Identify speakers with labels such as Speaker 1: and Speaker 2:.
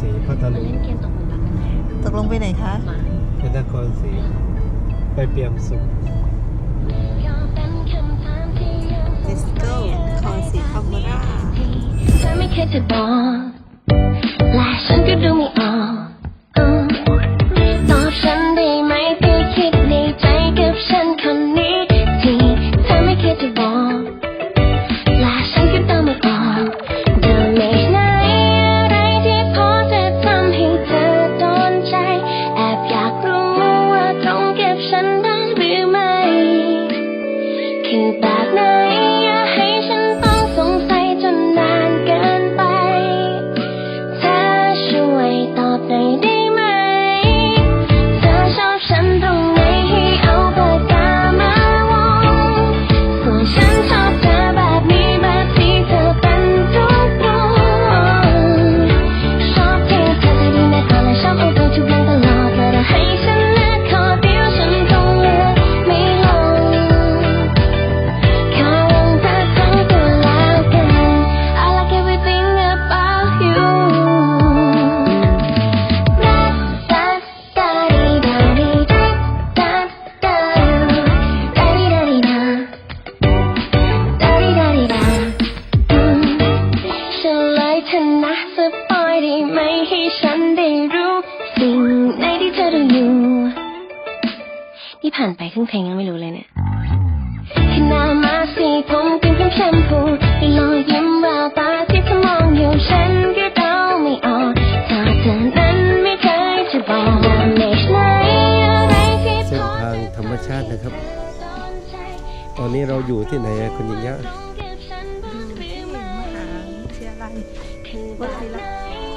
Speaker 1: ศรีพัทลุง
Speaker 2: ตกล
Speaker 3: งไปไหนคะ
Speaker 1: พนครศรีไปเปี่ยมสุข
Speaker 3: let's go คอ
Speaker 2: นศรีธรรมราช saying ี่ผ่านไปครึ่งเพลงยังไม่รู้เลยเนี่ยขนาดมาสีผมเป็นเพียงแชมพูมีรอยยิ้มววตาที่เธอมองอยู่ฉันก็เดาไม่ออกถ้าเธอนั้นไม่เคยจะบอกในไหนอะไรที่
Speaker 1: เส้นทางธรรมชาตินะครับ ตอนนี้เราอยู่ที่ไหนคุณหญิงยะ
Speaker 2: อ
Speaker 3: ยู่
Speaker 2: ที่ม
Speaker 3: หาวิทยาลัย
Speaker 2: วัชิระ